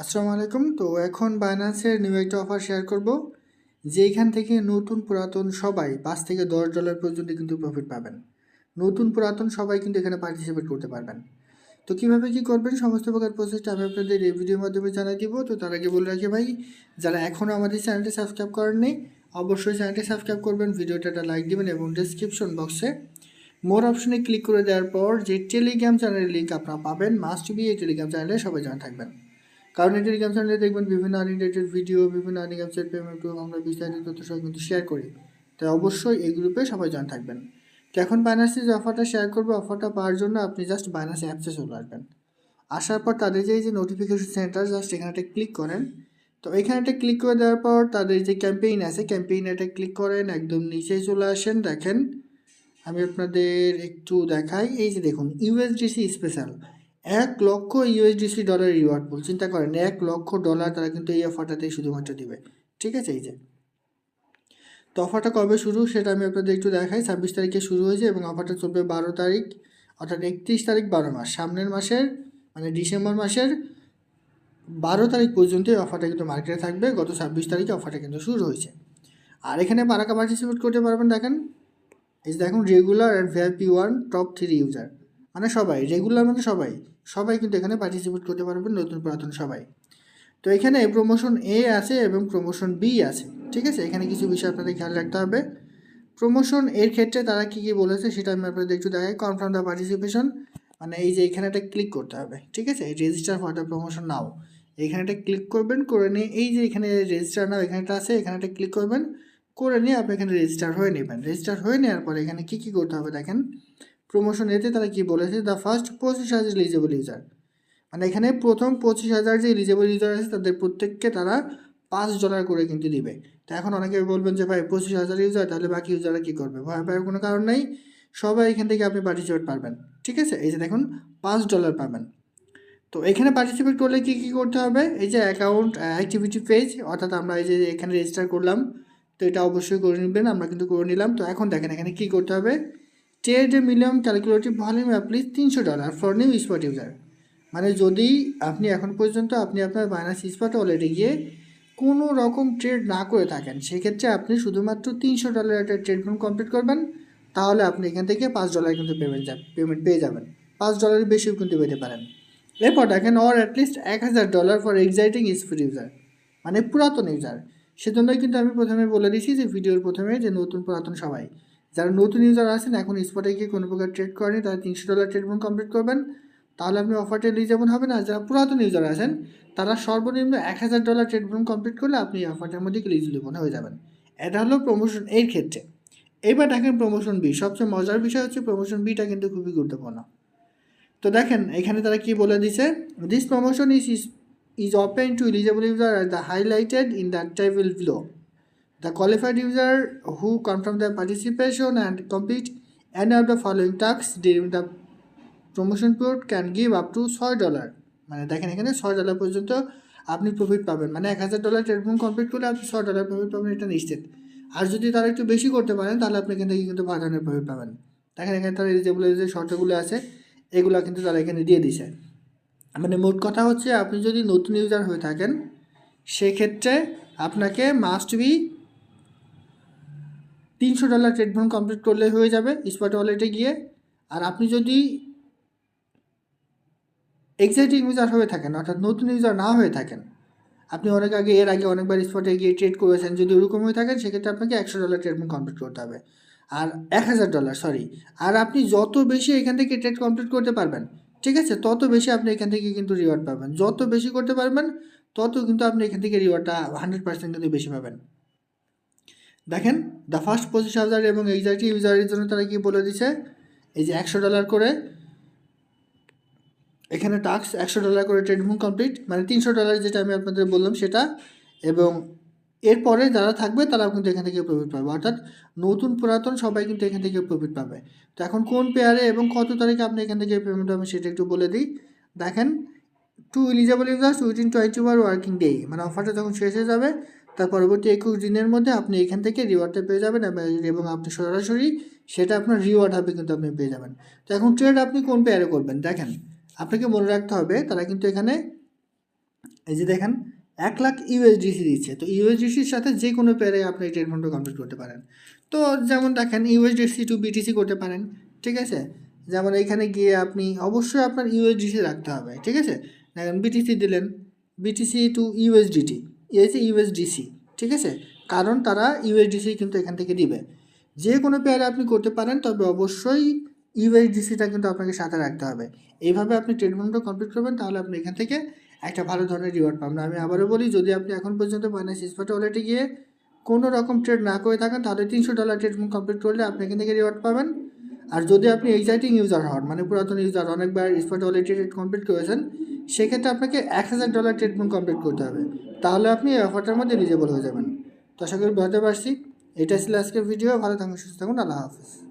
আসসালামু আলাইকুম। তো এখন বাইন্যান্সের নিউ একটা অফার শেয়ার করব, যেইখান থেকে নতুন পুরাতন সবাই পাঁচ থেকে দশ ডলার পর্যন্ত কিন্তু প্রফিট পাবেন। নতুন পুরাতন সবাই কিন্তু এখানে পার্টিসিপেট করতে পারবেন। তো কীভাবে কী করবেন, সমস্ত প্রকার প্রসেসটা আমি আপনাদের এই ভিডিওর মাধ্যমে জানাই দিব। তো তার আগে বলে রাখি ভাই, যারা এখনও আমাদের চ্যানেলটি সাবস্ক্রাইব করেননি অবশ্যই চ্যানেলটি সাবস্ক্রাইব করবেন ভিডিওটা লাইক দিবেন এবং ডিসক্রিপশন বক্সে মোর অপশনে ক্লিক করে দেওয়ার পর যে টেলিগ্রাম চ্যানেলের লিঙ্ক আপনারা পাবেন মাস্ট বি এই টেলিগ্রাম চ্যানেলে সবাই জানা থাকবেন। কারণ টেলিগ্রাম চ্যানেলে দেখবেন বিভিন্ন আনলিমিটেড ভিডিও বিভিন্ন আর্নিং অ্যাপসের পেমেন্ট গ্রুপ আমরা বিস্তারিত তথ্য সব কিন্তু শেয়ার করি। তাই অবশ্যই এই গ্রুপে সবাই জয়েন থাকবেন। তো এখন বাইনান্সে যে অফারটা শেয়ার করব অফারটা পাওয়ার জন্য আপনি জাস্ট বাইনান্স অ্যাপসে চলে আসবেন। আসার পর তাদের যে এই যে নোটিফিকেশন সেন্টার জাস্ট এখানেটা ক্লিক করেন। তো এখানেটা ক্লিক করে দেওয়ার পর তাদের যে ক্যাম্পেইন আছে ক্যাম্পেইনেটা ক্লিক করেন, একদম নিচে চলে আসেন, দেখেন। আমি আপনাদের একটু দেখাই। এই যে দেখুন ইউএসডিসি স্পেশাল এক লক্ষ ইউএসডিসি ডলার রিওয়ার্ড পুল চিন্তা করেন, এক লক্ষ ডলার তারা কিন্তু এই অফারটাতেই শুধুমাত্র দিবে। ঠিক আছে, এই যে। তো অফারটা কবে শুরু সেটা আমি আপনাদের একটু দেখাই। ছাব্বিশ তারিখে শুরু হয়েছে এবং অফারটা চলবে বারো তারিখ, অর্থাৎ একত্রিশ তারিখ বারো মাস। সামনের মাসের মানে ডিসেম্বর মাসের বারো তারিখ পর্যন্ত এই অফারটা কিন্তু মার্কেটে থাকবে। গত ছাব্বিশ তারিখে অফারটা কিন্তু শুরু হয়েছে। আর এখানে পারাকা পার্টিসিপেট করতে পারবেন, দেখেন। এই দেখুন regular and VIP one top three user মানে সবাই রেগুলার মানে সবাই। সবাই কিন্তু এখানে পার্টিসিপেট করতে পারবেন নতুন পুরাতন সবাই। তো এখানে প্রমোশন এ আছে এবং প্রমোশন বি আছে, ঠিক আছে? এখানে কিছু বিষয় আপনাদের খেয়াল রাখতে হবে। প্রমোশন এর ক্ষেত্রে তারা কী কী বলেছে সেটা আমি আপনাদের একটু দেখাই। কনফার্ম দ্য পার্টিসিপেশন মানে এই যে এখানে একটা ক্লিক করতে হবে, ঠিক আছে? Register for the promotion now এখানে একটা ক্লিক করবেন, করে নিয়ে এই যে এখানে রেজিস্টার নাও এখানেটা আছে, এখানে একটা ক্লিক করবেন, করে নিয়ে আপনি এখানে রেজিস্টার হয়ে নেবেন। রেজিস্টার হয়ে নেওয়ার পরে এখানে কী কী করতে হবে দেখেন। প্রমোশন এতে তারা কী বলেছে? দ্য ফার্স্ট পঁচিশ হাজার এলিজেবল ইউজার মানে এখানে প্রথম পঁচিশ হাজার যে এলিজেবল ইউজার আছে, তাদের প্রত্যেককে তারা পাঁচ ডলার করে কিন্তু দিবে। তো এখন অনেকে বলবেন যে, ভাই, পঁচিশ হাজার ইউজার তাহলে বাকি ইউজাররা কী করবে? ভয় পাওয়ার কোনো কারণ নেই। সবাই এখান থেকে আপনি পার্টিসিপেট পারবেন, ঠিক আছে? এই যে দেখুন, পাঁচ ডলার পাবেন। তো এখানে পার্টিসিপেট করলে কী কী করতে হবে? এই যে অ্যাকাউন্ট অ্যাক্টিভিটি পেজ অর্থাৎ আমরা এই যে এখানে রেজিস্টার করলাম, তো এটা অবশ্যই করে নেবেন, আমরা কিন্তু করে নিলাম। তো এখন দেখেন, এখানে কী করতে হবে? Trade minimum calculative volume applies তিনশো dollar for new spot user মানে যদি আপনি এখন পর্যন্ত আপনি আপনার বাইনাস স্পট ওয়ালেটে গিয়ে কোনো রকম ট্রেড না করে থাকেন, সেক্ষেত্রে আপনি শুধুমাত্র তিনশো ডলার একটা ট্রেড ফর্ম কমপ্লিট করবেন, তাহলে আপনি এখান থেকে পাঁচ ডলার কিন্তু পেমেন্ট পেমেন্ট পেয়ে যাবেন। পাঁচ ডলারের বেশিও কিন্তু পেতে পারেন। এরপর দেখেন অর অ্যাটলিস্ট এক হাজার dollar for exciting speed user মানে পুরাতন ইউজার সেজন্যই কিন্তু আমি প্রথমে বলে দিয়েছি যে ভিডিওর প্রথমে যে নতুন পুরাতন সবাই যারা নতুন ইউজার আছেন, এখন স্পটে গিয়ে কোনো প্রকার ট্রেড করেনি, তারা তিনশো ডলার ট্রেড কমপ্লিট করবেন। তাহলে আপনি অফারটা এলিজেবল হবেন আর যারা পুরাতন ইউজার আছেন, তারা সর্বনিম্ন এক হাজার ডলার ট্রেড কমপ্লিট করলে আপনি অফারটার মধ্যে এলিজিবল হয়ে যাবেন। এটা হলো প্রমোশন এর ক্ষেত্রে। এবার দেখেন প্রমোশন বি সবচেয়ে মজার বিষয় হচ্ছে প্রমোশন বিটা কিন্তু খুবই গুরুত্বপূর্ণ। তো দেখেন, এখানে তারা কি বলে দিছে? This promotion is is open to eligible user as the highlighted in the table below. The qualified user who confirm their participation and complete any of the following tasks during the promotion period can give up to ছয় dollar মানে দেখেন এখানে ছয় dollar পর্যন্ত আপনি profit পাবেন। মানে এক হাজার ডলার ট্রেডমিং কমপ্লিট করলে আপনি ছয় ডলার প্রফিট পাবেন, এটা নিশ্চিত। আর যদি তারা একটু বেশি করতে পারেন, তাহলে আপনি এখান থেকে কিন্তু পাঁচ ধরনের প্রফিট পাবেন। দেখেন এখানে তারা যেগুলো যে শর্তগুলো আছে, এগুলো কিন্তু তারা এখানে দিয়ে দিছে। মানে মোট কথা হচ্ছে, আপনি যদি নতুন ইউজার হয়ে থাকেন, সেক্ষেত্রে আপনাকে মাস্ট বি তিনশো ডলার ট্রেডফোন কমপ্লিট করলে হয়ে যাবে স্পট ওয়ালেটে গিয়ে। আর আপনি যদি এক্সাইটিং ইউজার হয়ে থাকেন, অর্থাৎ নতুন ইউজার না হয়ে থাকেন, আপনি অনেক আগে, এর আগে অনেকবার স্পটে গিয়ে ট্রেড করেছেন, যদি ওরকম হয়ে থাকেন, সেক্ষেত্রে আপনাকে একশো ডলার ট্রেডফোন কমপ্লিট করতে হবে। আর এক হাজার ডলার সরি আর আপনি যত বেশি এখান থেকে ট্রেড কমপ্লিট করতে পারবেন, ঠিক আছে? তত বেশি আপনি এখান থেকে কিন্তু রিওয়ার্ড পাবেন। যত বেশি করতে পারবেন, তত কিন্তু আপনি এখান থেকে রিওয়ার্ডটা হান্ড্রেড পার্সেন্ট কিন্তু বেশি পাবেন। দেখেন দ্য ফার্স্ট পঁচিশ হাজার এবং এক্সাইটি ইউজারের জন্য তারা কি বলে দিছে? এই যে একশো ডলার করে এখানে টাক্স একশো ডলার করে ট্রেডমুন কমপ্লিট মানে তিনশো ডলার যেটা আমি আপনাদের বললাম সেটা। এবং এরপরে যারা থাকবে, তারাও কিন্তু এখান থেকে প্রফিট পাবে। অর্থাৎ নতুন পুরাতন সবাই কিন্তু এখান থেকে প্রফিট পাবে। তো এখন কোন পেয়ারে এবং কত তারিখে আপনি এখান থেকে পেমেন্ট হবে সেটা একটু বলে দিই। দেখেন to eligible users within twenty war working day মানে অফারটা যখন শেষ হয়ে যাবে তার পরবর্তী একুশ দিনের মধ্যে আপনি এখান থেকে রিওয়ার্ডটা পেয়ে যাবেন এবং আপনি সরাসরি সেটা আপনার রিওয়ার্ড হবে কিন্তু আপনি পেয়ে যাবেন। তো এখন ট্রেড আপনি কোন পেয়ারে করবেন? দেখেন, আপনাকে মনে রাখতে হবে, তারা কিন্তু এখানে, এই যে দেখেন, এক লাখ ইউএসডিসি দিচ্ছে। তো ইউএসডিসির সাথে যে কোনো পেয়ারে আপনি এই ট্রিটমেন্টটা কমপ্লিট করতে পারেন। তো যেমন দেখেন ইউএসডিসি টু বিটিসি করতে পারেন, ঠিক আছে? যেমন এখানে গিয়ে আপনি অবশ্যই আপনার ইউএসডিসি রাখতে হবে, ঠিক আছে? দেখেন বিটিসি দিলেন বিটিসি টু ইউএসডিটি যে ইউএসডিসি ঠিক আছে? কারণ তারা ইউএসডিসি কিন্তু এখান থেকে দিবে যে কোনো পেয়ারে আপনি করতে পারেন, তবে অবশ্যই ইউএসডিসিটা কিন্তু আপনাকে সাথে রাখতে হবে। এইভাবে আপনি ট্রিটমেন্টটা কমপ্লিট করবেন, তাহলে আপনি এখান থেকে একটা ভালো ধরনের রিওয়ার্ড পাবেন। আমি আবারও বলি, যদি আপনি এখন পর্যন্ত বাইনাস স্পট ওয়ালেটে গিয়ে কোনো রকম ট্রেড না করে থাকেন, তাহলে তিনশো ডলার ট্রিটমেন্ট কমপ্লিট করলে আপনি এখান থেকে রিওয়ার্ড পাবেন। আর যদি আপনি এক্সাইটিং ইউজার হন মানে পুরাতন ইউজার অনেকবার স্পট ওয়ালেটে ট্রেড কমপ্লিট করেছেন, সেক্ষেত্রে আপনাকে এক হাজার ডলার ট্রিটমেন্ট কমপ্লিট করতে হবে। তাহলে আপনি এক অফারটার মধ্যে এলিজেবল হয়ে যাবেন। তো আশা করি বুঝতে পারছি। এটা ছিল আজকের ভিডিও ভালো থাকুন, সুস্থ থাকুন। আল্লাহ হাফিজ।